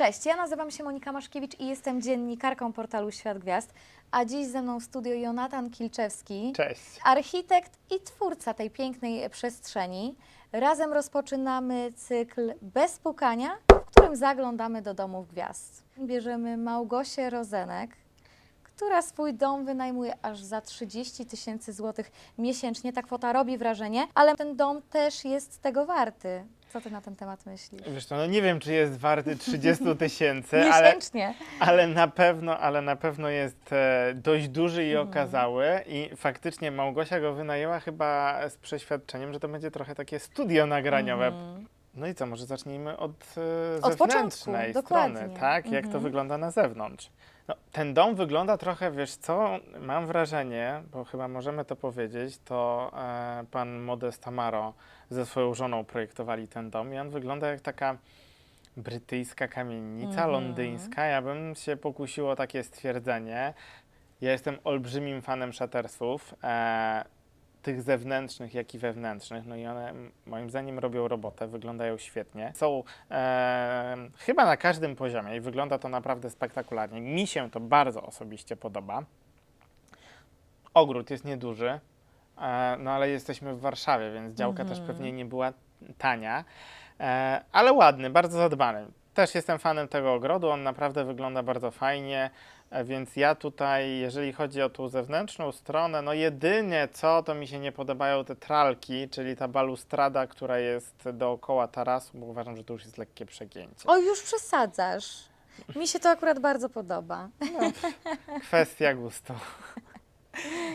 Cześć, ja nazywam się Monika Maszkiewicz i jestem dziennikarką portalu Świat Gwiazd, a dziś ze mną w studio Jonatan Kilczewski, Cześć. architekt i twórca tej pięknej przestrzeni. Razem rozpoczynamy cykl Bez pukania, w którym zaglądamy do domów gwiazd. Bierzemy Małgosię Rozenek, która swój dom wynajmuje aż za 30 tysięcy złotych miesięcznie. Ta kwota robi wrażenie, ale ten dom też jest tego warty. Co ty na ten temat myślisz? Wiesz co, no nie wiem, czy jest warty 30 tysięcy, ale, Miesięcznie. ale na pewno, ale na pewno jest e, dość duży Mhm. i okazały i faktycznie Małgosia go wynajęła chyba z przeświadczeniem, że to będzie trochę takie studio nagraniowe. Mhm. No i co, może zacznijmy od, e, Od początku, zewnętrznej dokładnie. strony, tak? Jak to Mhm. wygląda na zewnątrz. No, ten dom wygląda trochę, wiesz co, mam wrażenie, bo chyba możemy to powiedzieć, to e, pan Modest Amaro ze swoją żoną projektowali ten dom i on wygląda jak taka brytyjska kamienica, Mhm. londyńska. Ja bym się pokusił o takie stwierdzenie. Ja jestem olbrzymim fanem shutersów, e, tych zewnętrznych, jak i wewnętrznych. No i one moim zdaniem robią robotę, wyglądają świetnie. Są e, chyba na każdym poziomie i wygląda to naprawdę spektakularnie. Mi się to bardzo osobiście podoba. Ogród jest nieduży, e, no ale jesteśmy w Warszawie, więc działka też Mhm. pewnie nie była tania, e, ale ładny, bardzo zadbany. Też jestem fanem tego ogrodu, on naprawdę wygląda bardzo fajnie, e, więc ja tutaj, jeżeli chodzi o tą zewnętrzną stronę, no jedynie co, to mi się nie podobają te tralki, czyli ta balustrada, która jest dookoła tarasu, bo uważam, że to już jest lekkie przegięcie. O, już przesadzasz. Mi się to akurat bardzo podoba. Kwestia gustu.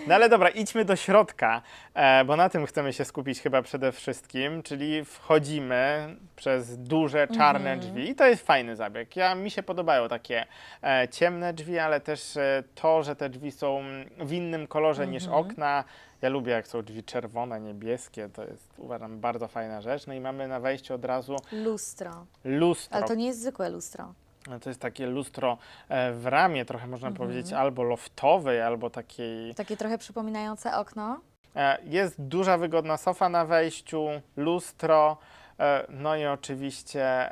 No ale dobra, idźmy do środka, e, bo na tym chcemy się skupić chyba przede wszystkim, czyli wchodzimy przez duże, czarne Mhm. drzwi i to jest fajny zabieg. Ja, mi się podobają takie e, ciemne drzwi, ale też e, to, że te drzwi są w innym kolorze niż Mhm. okna. Ja lubię, jak są drzwi czerwone, niebieskie, to jest uważam bardzo fajna rzecz. No i mamy na wejściu od razu Lustro. lustro. Ale to nie jest zwykłe lustro. To jest takie lustro e, w ramie, trochę można Mhm. powiedzieć, albo loftowej, albo takiej. Takie trochę przypominające okno. E, Jest duża, wygodna sofa na wejściu, lustro, e, no i oczywiście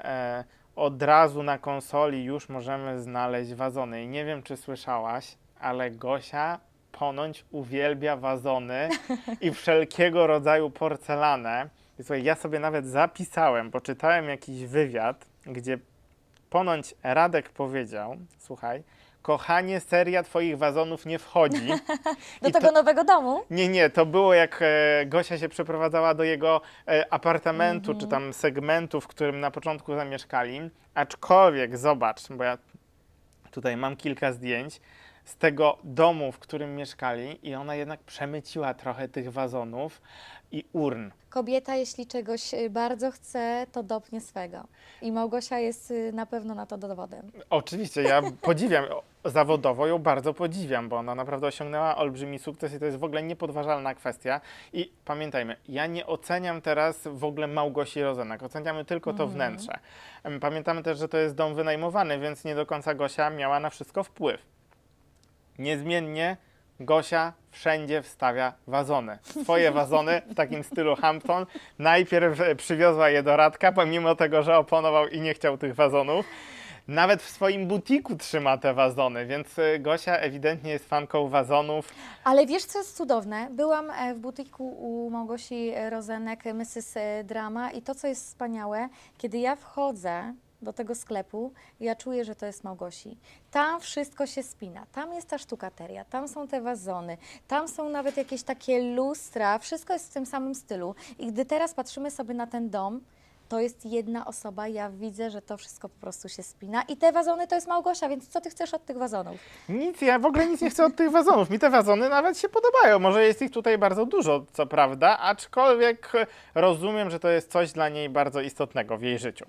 od razu na konsoli już możemy znaleźć wazony. I nie wiem, czy słyszałaś, ale Gosia ponoć uwielbia wazony i wszelkiego rodzaju porcelanę. I słuchaj, ja sobie nawet zapisałem, bo czytałem jakiś wywiad, gdzie ponoć Radek powiedział, słuchaj, kochanie, seria twoich wazonów nie wchodzi. Do I tego to- nowego domu. nie, nie, to było jak e, Gosia się przeprowadzała do jego e, apartamentu, Mhm. czy tam segmentu, w którym na początku zamieszkali. Aczkolwiek, zobacz, bo ja tutaj mam kilka zdjęć z tego domu, w którym mieszkali i ona jednak przemyciła trochę tych wazonów i urn. Kobieta, jeśli czegoś y, bardzo chce, to dopnie swego. I Małgosia jest y, na pewno na to dowodem. Oczywiście, ja podziwiam, zawodowo ją bardzo podziwiam, bo ona naprawdę osiągnęła olbrzymi sukces i to jest w ogóle niepodważalna kwestia. I pamiętajmy, ja nie oceniam teraz w ogóle Małgosi Rozenek, oceniamy tylko to Mhm. wnętrze. Pamiętamy też, że to jest dom wynajmowany, więc nie do końca Gosia miała na wszystko wpływ. Niezmiennie Gosia wszędzie wstawia wazony. Swoje wazony w takim stylu Hampton. Najpierw e, przywiozła je do Radka, pomimo tego, że oponował i nie chciał tych wazonów. Nawet w swoim butiku trzyma te wazony, więc e, Gosia ewidentnie jest fanką wazonów. Ale wiesz, co jest cudowne? Byłam e, w butiku u Małgosi Rozenek, Mrs. Drama i to, co jest wspaniałe, kiedy ja wchodzę do tego sklepu, ja czuję, że to jest Małgosi. Tam wszystko się spina. Tam jest ta sztukateria, tam są te wazony, tam są nawet jakieś takie lustra. Wszystko jest w tym samym stylu. I gdy teraz patrzymy sobie na ten dom, to jest jedna osoba, ja widzę, że to wszystko po prostu się spina. I te wazony to jest Małgosia, więc co ty chcesz od tych wazonów? Nic, ja w ogóle nic nie chcę od tych wazonów. Mi te wazony nawet się podobają. Może jest ich tutaj bardzo dużo, co prawda, aczkolwiek rozumiem, że to jest coś dla niej bardzo istotnego w jej życiu.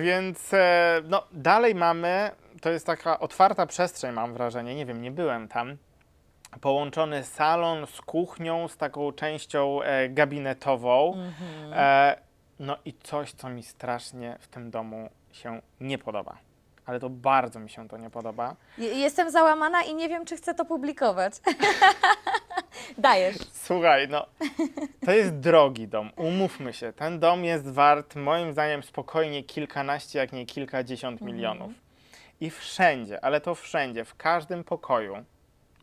Więc e, no, dalej mamy, to jest taka otwarta przestrzeń, mam wrażenie, nie wiem, nie byłem tam. Połączony salon z kuchnią, z taką częścią e, gabinetową. E, no i coś, co mi strasznie w tym domu się nie podoba. Ale to bardzo mi się to nie podoba. Je- Jestem załamana i nie wiem, czy chcę to publikować. Dajesz. Słuchaj, no to jest drogi dom, umówmy się. Ten dom jest wart moim zdaniem spokojnie kilkanaście, jak nie kilkadziesiąt milionów. I wszędzie, ale to wszędzie, w każdym pokoju,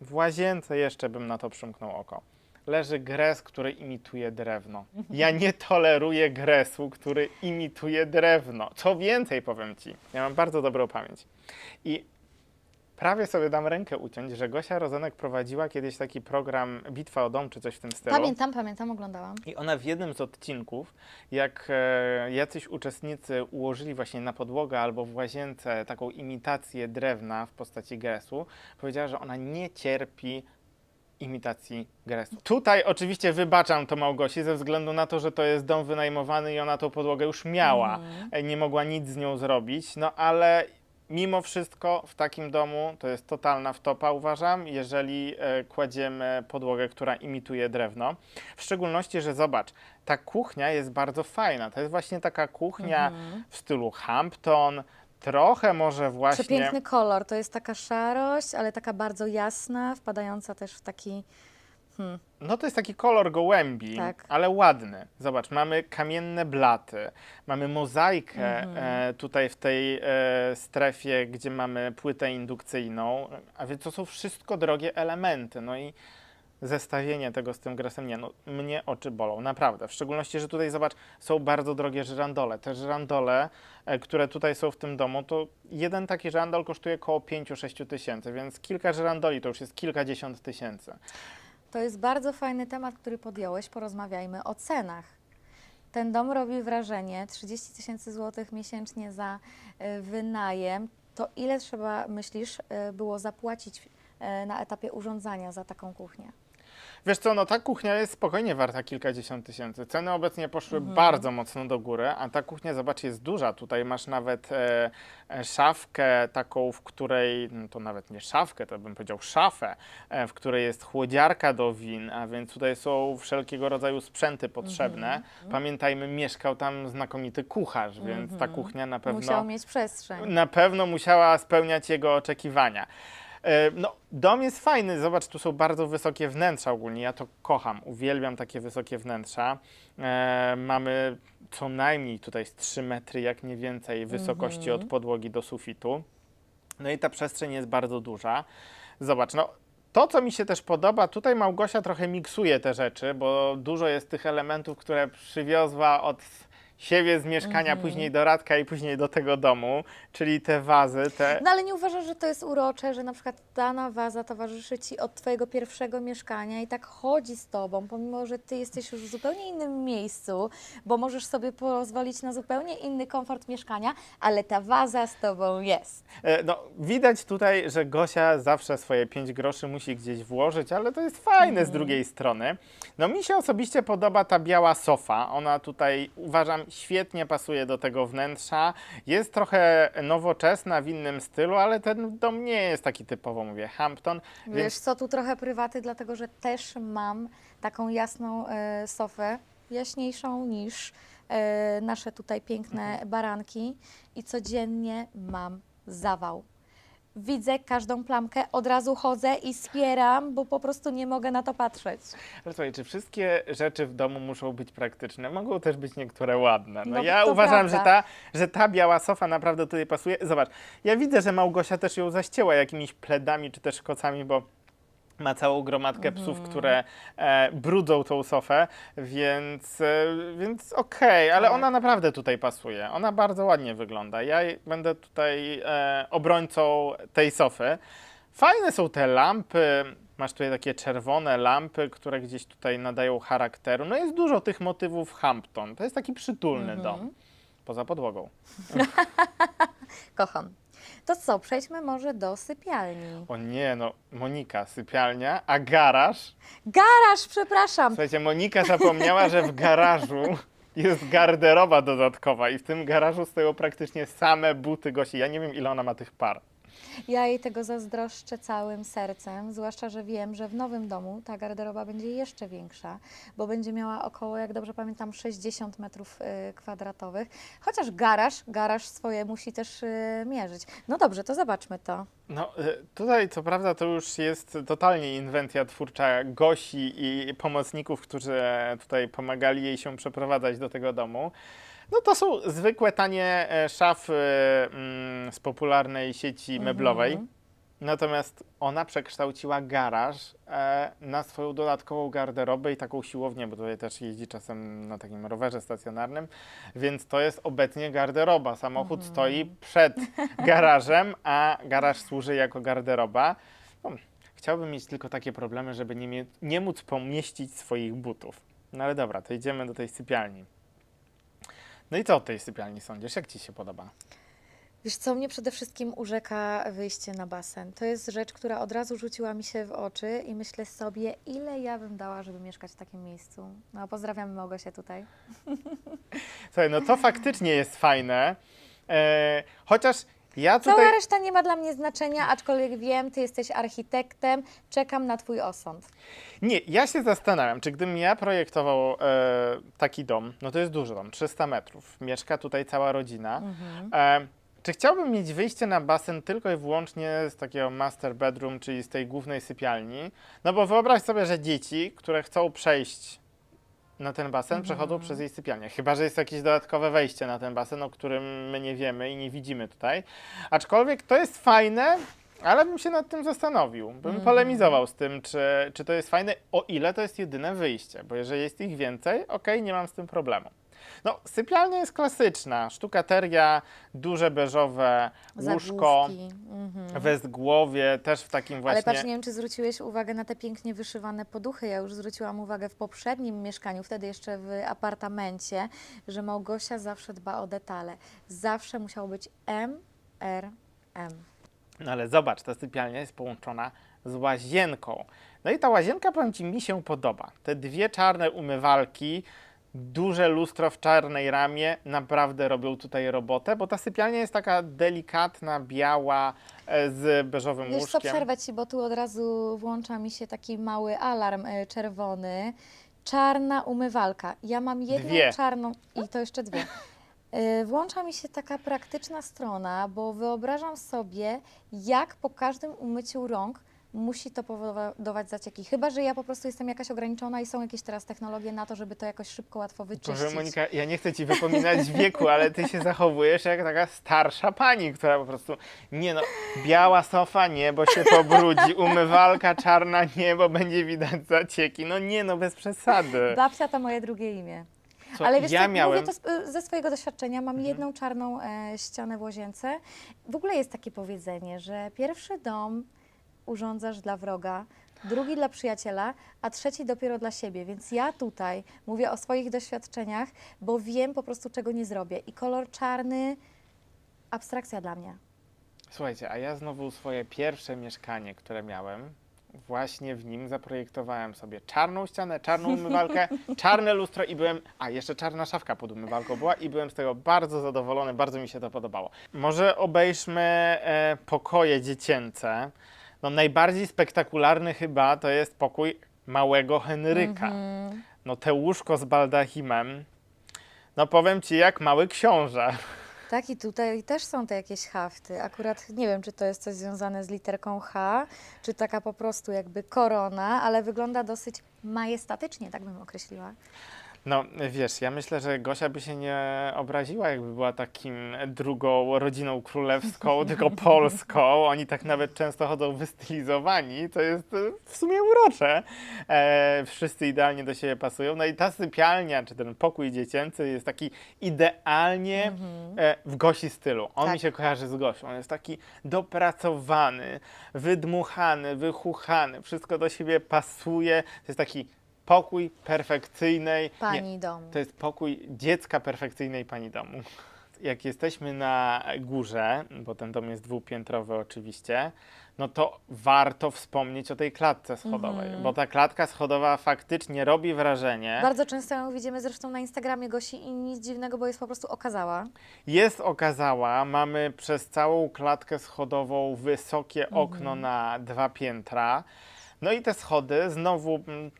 w łazience jeszcze bym na to przymknął oko, leży gres, który imituje drewno. Ja nie toleruję gresu, który imituje drewno. Co więcej powiem Ci, ja mam bardzo dobrą pamięć. I prawie sobie dam rękę uciąć, że Gosia Rozenek prowadziła kiedyś taki program Bitwa o dom, czy coś w tym stylu. Pamiętam, pamiętam, oglądałam. I ona w jednym z odcinków, jak e, jacyś uczestnicy ułożyli właśnie na podłogę albo w łazience taką imitację drewna w postaci gresu, powiedziała, że ona nie cierpi imitacji gresu. Tutaj oczywiście wybaczam to Małgosi ze względu na to, że to jest dom wynajmowany i ona tą podłogę już miała. E, Nie mogła nic z nią zrobić, no ale mimo wszystko w takim domu to jest totalna wtopa uważam, jeżeli e, kładziemy podłogę, która imituje drewno. W szczególności, że zobacz, ta kuchnia jest bardzo fajna. To jest właśnie taka kuchnia w stylu Hampton, trochę może właśnie... Przepiękny kolor. To jest taka szarość, ale taka bardzo jasna, wpadająca też w taki. Hmm. No to jest taki kolor gołębi, Tak. ale ładny. Zobacz, mamy kamienne blaty, mamy mozaikę Mhm. e, tutaj w tej e, strefie, gdzie mamy płytę indukcyjną, a więc to są wszystko drogie elementy. No i zestawienie tego z tym gresem, nie, no mnie oczy bolą, naprawdę. W szczególności, że tutaj zobacz, są bardzo drogie żyrandole. Te żyrandole, e, które tutaj są w tym domu, to jeden taki żyrandol kosztuje około 5-6 tysięcy, więc kilka żyrandoli to już jest kilkadziesiąt tysięcy. To jest bardzo fajny temat, który podjąłeś. Porozmawiajmy o cenach. Ten dom robi wrażenie 30 tysięcy złotych miesięcznie za e, wynajem. To ile trzeba, myślisz, e, było zapłacić na etapie urządzania za taką kuchnię? Wiesz co, no ta kuchnia jest spokojnie warta kilkadziesiąt tysięcy. Ceny obecnie poszły bardzo mocno do góry, a ta kuchnia, zobacz, jest duża. Tutaj masz nawet e, e, szafkę taką, w której, no to nawet nie szafkę, to bym powiedział szafę, e, w której jest chłodziarka do win, a więc tutaj są wszelkiego rodzaju sprzęty potrzebne. Pamiętajmy, mieszkał tam znakomity kucharz, więc ta kuchnia na pewno... Musiał mieć przestrzeń. Na pewno musiała spełniać jego oczekiwania. E, No, dom jest fajny, zobacz, tu są bardzo wysokie wnętrza ogólnie, ja to kocham, uwielbiam takie wysokie wnętrza. E, mamy co najmniej tutaj z 3 metry, jak nie więcej, wysokości od podłogi do sufitu. No i ta przestrzeń jest bardzo duża. Zobacz, no to, co mi się też podoba, tutaj Małgosia trochę miksuje te rzeczy, bo dużo jest tych elementów, które przywiozła od siebie z mieszkania, później do Radka i później do tego domu, czyli te wazy, te... No ale nie uważasz, że to jest urocze, że na przykład dana waza towarzyszy Ci od Twojego pierwszego mieszkania i tak chodzi z Tobą, pomimo, że Ty jesteś już w zupełnie innym miejscu, bo możesz sobie pozwolić na zupełnie inny komfort mieszkania, ale ta waza z Tobą jest. E, No, widać tutaj, że Gosia zawsze swoje 5 groszy musi gdzieś włożyć, ale to jest fajne z drugiej strony. No mi się osobiście podoba ta biała sofa. Ona tutaj uważam świetnie pasuje do tego wnętrza. Jest trochę nowoczesna w innym stylu, ale ten dom nie jest taki typowo, mówię, Hampton. Wiesz Więc co, tu trochę prywaty, dlatego że też mam taką jasną e, sofę, jaśniejszą niż e, nasze tutaj piękne baranki i codziennie mam zawał. Widzę każdą plamkę, od razu chodzę i spieram, bo po prostu nie mogę na to patrzeć. Ale słuchaj, czy wszystkie rzeczy w domu muszą być praktyczne? Mogą też być niektóre ładne. No, No, ja to uważam, że prawda. ta, że ta biała sofa naprawdę tutaj pasuje. Zobacz, ja widzę, że Małgosia też ją zaścięła jakimiś pledami czy też kocami, bo ma całą gromadkę psów, Mhm. które e, brudzą tą sofę, więc, e, więc okej, ale Tak. ona naprawdę tutaj pasuje. Ona bardzo ładnie wygląda. Ja jej- będę tutaj e, obrońcą tej sofy. Fajne są te lampy. Masz tutaj takie czerwone lampy, które gdzieś tutaj nadają charakteru. No jest dużo tych motywów Hampton. To jest taki przytulny Mhm. dom. Poza podłogą. Kocham. To co, przejdźmy może do sypialni. O nie, no Monika, sypialnia, a garaż? Garaż, przepraszam. Słuchajcie, Monika zapomniała, że w garażu jest garderoba dodatkowa i w tym garażu stoją praktycznie same buty Gosi. Ja nie wiem, ile ona ma tych par. Ja jej tego zazdroszczę całym sercem, zwłaszcza, że wiem, że w nowym domu ta garderoba będzie jeszcze większa, bo będzie miała około, jak dobrze pamiętam, 60 metrów y, kwadratowych. Chociaż garaż, garaż swoje musi też y, mierzyć. No dobrze, to zobaczmy to. No, y, tutaj co prawda to już jest totalnie inwencja twórcza Gosi i pomocników, którzy tutaj pomagali jej się przeprowadzać do tego domu. No to są zwykłe, tanie e, szafy mm, z popularnej sieci meblowej. Mhm. Natomiast ona przekształciła garaż e, na swoją dodatkową garderobę i taką siłownię, bo tutaj też jeździ czasem na takim rowerze stacjonarnym, więc to jest obecnie garderoba. Samochód stoi przed garażem, a garaż służy jako garderoba. No, chciałbym mieć tylko takie problemy, żeby nie, nie móc pomieścić swoich butów. No ale dobra, to idziemy do tej sypialni. No i co o tej sypialni sądzisz? Jak Ci się podoba? Wiesz co, mnie przede wszystkim urzeka wyjście na basen. To jest rzecz, która od razu rzuciła mi się w oczy i myślę sobie, ile ja bym dała, żeby mieszkać w takim miejscu. No, pozdrawiam Małgosię tutaj. Słuchaj, no to faktycznie jest fajne. E, chociaż ja Cała tutaj. reszta nie ma dla mnie znaczenia, aczkolwiek wiem, ty jesteś architektem, czekam na twój osąd. Nie, ja się zastanawiam, czy gdybym ja projektował e, taki dom, no to jest duży dom, 300 metrów, mieszka tutaj cała rodzina. E, czy chciałbym mieć wyjście na basen tylko i wyłącznie z takiego master bedroom, czyli z tej głównej sypialni? No bo wyobraź sobie, że dzieci, które chcą przejść na ten basen, przechodzą przez jej sypialnię. Chyba, że jest jakieś dodatkowe wejście na ten basen, o którym my nie wiemy i nie widzimy tutaj. Aczkolwiek to jest fajne, ale bym się nad tym zastanowił. Bym polemizował z tym, czy, czy to jest fajne, o ile to jest jedyne wyjście. Bo jeżeli jest ich więcej, okej, nie mam z tym problemu. No, sypialnia jest klasyczna. Sztukateria, duże beżowe łóżko, Zagłówki. Mhm. westgłowie, też w takim właśnie... Ale patrz, nie wiem, czy zwróciłeś uwagę na te pięknie wyszywane poduchy. Ja już zwróciłam uwagę w poprzednim mieszkaniu, wtedy jeszcze w apartamencie, że Małgosia zawsze dba o detale. Zawsze musiało być M, R, M. No ale zobacz, ta sypialnia jest połączona z łazienką. No i ta łazienka, powiem Ci, mi się podoba. Te dwie czarne umywalki, duże lustro w czarnej ramie naprawdę robią tutaj robotę, bo ta sypialnia jest taka delikatna, biała, e, z beżowym Wiesz co, łóżkiem. przerwę Ci, bo tu od razu włącza mi się taki mały alarm y, czerwony. Czarna umywalka. Ja mam jedną Dwie. czarną i to jeszcze dwie. Y, Włącza mi się taka praktyczna strona, bo wyobrażam sobie, jak po każdym umyciu rąk musi to powodować zacieki. Chyba, że ja po prostu jestem jakaś ograniczona i są jakieś teraz technologie na to, żeby to jakoś szybko, łatwo wyczyścić. Proszę Monika, ja nie chcę Ci wypominać wieku, ale Ty się zachowujesz jak taka starsza pani, która po prostu, nie no, biała sofa, nie, bo się pobrudzi, umywalka czarna, nie, bo będzie widać zacieki. No nie no, bez przesady. Babcia to moje drugie imię. Co, Ale wiesz ja co, miałem... Mhm. mówię to z, ze swojego doświadczenia. Mam jedną czarną e, ścianę w łazience. W ogóle jest takie powiedzenie, że pierwszy dom urządzasz dla wroga, drugi dla przyjaciela, a trzeci dopiero dla siebie. Więc ja tutaj mówię o swoich doświadczeniach, bo wiem po prostu, czego nie zrobię. I kolor czarny, abstrakcja dla mnie. Słuchajcie, a ja znowu swoje pierwsze mieszkanie, które miałem, właśnie w nim zaprojektowałem sobie czarną ścianę, czarną umywalkę, czarne lustro i byłem, a jeszcze czarna szafka pod umywalką była i byłem z tego bardzo zadowolony, bardzo mi się to podobało. Może obejrzmy e, pokoje dziecięce. No najbardziej spektakularny chyba to jest pokój małego Henryka. Mhm. No te łóżko z baldachimem, no powiem Ci jak mały książę. Tak, i tutaj też są te jakieś hafty. Akurat nie wiem, czy to jest coś związane z literką H, czy taka po prostu jakby korona, ale wygląda dosyć majestatycznie, tak bym określiła. No wiesz, ja myślę, że Gosia by się nie obraziła, jakby była takim drugą rodziną królewską, tylko polską. Oni tak nawet często chodzą wystylizowani, to jest e, w sumie urocze. E, wszyscy idealnie do siebie pasują. No i ta sypialnia, czy ten pokój dziecięcy jest taki idealnie e, w Gosi stylu. On Tak. mi się kojarzy z Gosią. On jest taki dopracowany, wydmuchany, wychuchany, wszystko do siebie pasuje. To jest taki pokój perfekcyjnej. Nie, Pani domu. to jest pokój dziecka perfekcyjnej pani domu. jak jesteśmy na górze, bo ten dom jest dwupiętrowy oczywiście, no to warto wspomnieć o tej klatce schodowej, Mhm. bo ta klatka schodowa faktycznie robi wrażenie. Bardzo często ją widzimy zresztą na Instagramie Gosi i nic dziwnego, bo jest po prostu okazała. Jest okazała, mamy przez całą klatkę schodową wysokie Mhm. okno na dwa piętra. No i te schody znowu mm,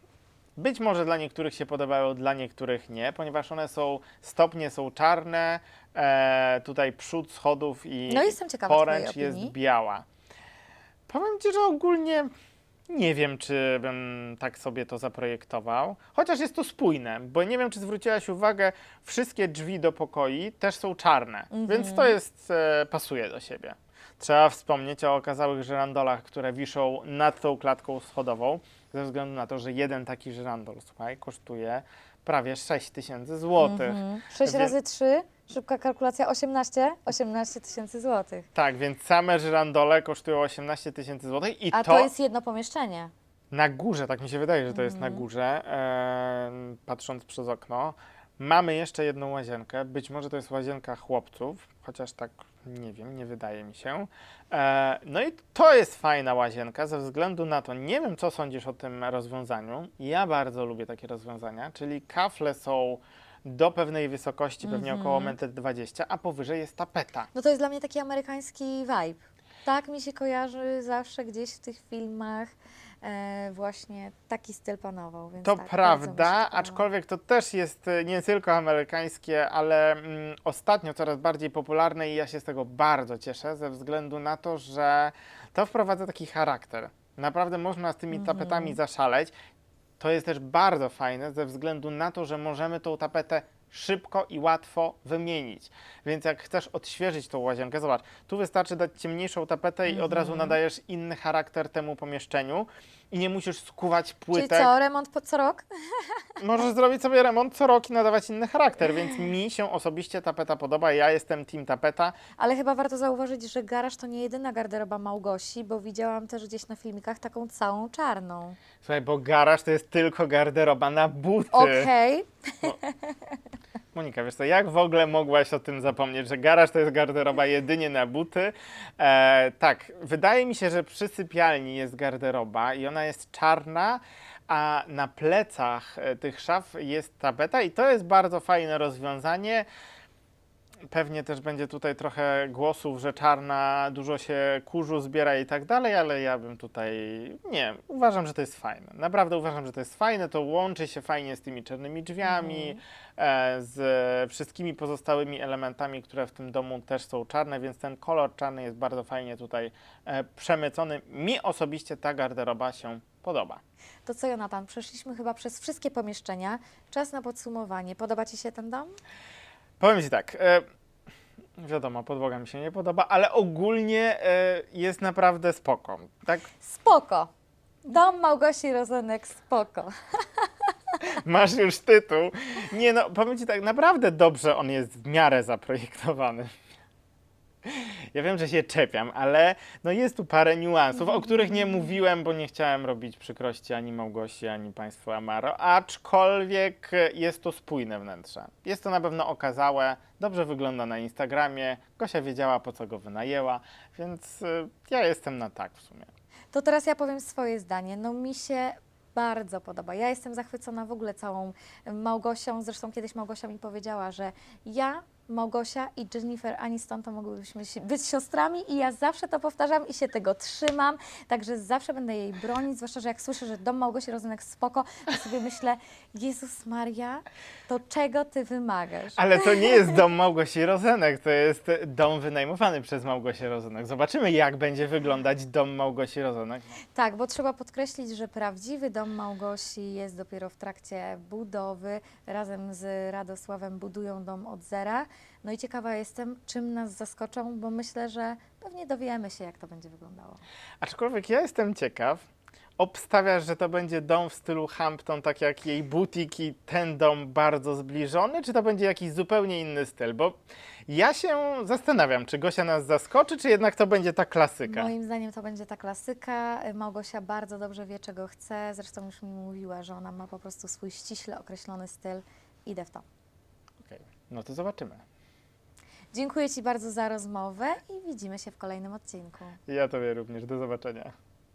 być może dla niektórych się podobają, dla niektórych nie, ponieważ one są, stopnie są czarne, e, tutaj przód schodów i No jestem ciekawa twojej poręcz jest opinii. biała. Powiem Ci, że ogólnie nie wiem, czy bym tak sobie to zaprojektował, chociaż jest to spójne, bo nie wiem, czy zwróciłaś uwagę, wszystkie drzwi do pokoi też są czarne, Mhm. więc to jest, e, pasuje do siebie. Trzeba wspomnieć o okazałych żyrandolach, które wiszą nad tą klatką schodową, ze względu na to, że jeden taki żyrandol, słuchaj, kosztuje prawie 6 tysięcy złotych. Mhm. 6 Wie- razy 3, szybka kalkulacja, 18, 18 tysięcy złotych. Tak, więc same żyrandole kosztują 18 tysięcy złotych i A to jest jedno pomieszczenie. Na górze, tak mi się wydaje, że to jest na górze, em, patrząc przez okno. Mamy jeszcze jedną łazienkę, być może to jest łazienka chłopców, chociaż tak nie wiem, nie wydaje mi się. E, no i to jest fajna łazienka ze względu na to, nie wiem co sądzisz o tym rozwiązaniu, ja bardzo lubię takie rozwiązania, czyli kafle są do pewnej wysokości, pewnie około 1,20 m, a powyżej jest tapeta. No to jest dla mnie taki amerykański vibe. Tak mi się kojarzy zawsze gdzieś w tych filmach e, właśnie taki styl panował. Więc To tak, bardzo mi się prawda, aczkolwiek to też jest e, nie tylko amerykańskie, ale mm, ostatnio coraz bardziej popularne i ja się z tego bardzo cieszę, ze względu na to, że to wprowadza taki charakter. Naprawdę można z tymi Mhm. tapetami zaszaleć. To jest też bardzo fajne ze względu na to, że możemy tą tapetę szybko i łatwo wymienić. Więc jak chcesz odświeżyć tą łazienkę, zobacz, tu wystarczy dać ciemniejszą tapetę i od razu Mhm. nadajesz inny charakter temu pomieszczeniu i nie musisz skuwać Czyli płytek. co, remont po co rok? Możesz zrobić sobie remont co rok i nadawać inny charakter, więc mi się osobiście tapeta podoba. Ja jestem team tapeta. Ale chyba warto zauważyć, że garaż to nie jedyna garderoba Małgosi, bo widziałam też gdzieś na filmikach taką całą czarną. Słuchaj, bo garaż to jest tylko garderoba na buty. Okej, Monika, wiesz co, jak w ogóle mogłaś o tym zapomnieć, że garaż to jest garderoba jedynie na buty? E, tak, wydaje mi się, że przy sypialni jest garderoba i ona jest czarna, a na plecach e, tych szaf jest tapeta i to jest bardzo fajne rozwiązanie. Pewnie też będzie tutaj trochę głosów, że czarna dużo się kurzu zbiera i tak dalej, ale ja bym tutaj nie, uważam, że to jest fajne. Naprawdę uważam, że to jest fajne. To łączy się fajnie z tymi czarnymi drzwiami, e, z wszystkimi pozostałymi elementami, które w tym domu też są czarne, więc ten kolor czarny jest bardzo fajnie tutaj e, przemycony. Mi osobiście ta garderoba się podoba. to co Jonatan, przeszliśmy chyba przez wszystkie pomieszczenia. Czas na podsumowanie. Podoba Ci się ten dom? Powiem Ci tak. E, wiadomo, podłoga mi się nie podoba, ale ogólnie e, jest naprawdę spoko. Tak, Spoko. Dom Małgosi Rozenek, spoko. masz już tytuł. Nie no, powiem Ci tak, naprawdę dobrze on jest w miarę zaprojektowany. Ja wiem, że się czepiam, ale no jest tu parę niuansów, o których nie mówiłem, bo nie chciałem robić przykrości ani Małgosi, ani Państwu Amaro, aczkolwiek jest to spójne wnętrze. Jest to na pewno okazałe, dobrze wygląda na Instagramie, Gosia wiedziała po co go wynajęła, więc y, ja jestem na tak w sumie. To teraz ja powiem swoje zdanie. No mi się bardzo podoba. Ja jestem zachwycona w ogóle całą Małgosią. Zresztą kiedyś Małgosia mi powiedziała, że ja, Małgosia i Jennifer Aniston to mogłybyśmy być siostrami i ja zawsze to powtarzam i się tego trzymam. Także zawsze będę jej bronić, zwłaszcza, że jak słyszę, że dom Małgosi Rozenek spoko, to sobie myślę, Jezus Maria, to czego Ty wymagasz? Ale to nie jest dom Małgosi Rozenek, to jest dom wynajmowany przez Małgosię Rozenek. Zobaczymy, jak będzie wyglądać dom Małgosi Rozenek. Tak, bo trzeba podkreślić, że prawdziwy dom Małgosi jest dopiero w trakcie budowy. Razem z Radosławem budują dom od zera. No i ciekawa jestem, czym nas zaskoczą, bo myślę, że pewnie dowiemy się, jak to będzie wyglądało. Aczkolwiek ja jestem ciekaw. Obstawiasz, że to będzie dom w stylu Hampton, tak jak jej butik i ten dom bardzo zbliżony, czy to będzie jakiś zupełnie inny styl? Bo ja się zastanawiam, czy Gosia nas zaskoczy, czy jednak to będzie ta klasyka. Moim zdaniem to będzie ta klasyka. Małgosia bardzo dobrze wie, czego chce. Zresztą już mi mówiła, że ona ma po prostu swój ściśle określony styl. Idę w to. Okej, No to zobaczymy. Dziękuję Ci bardzo za rozmowę i widzimy się w kolejnym odcinku. Ja Tobie również. Do zobaczenia.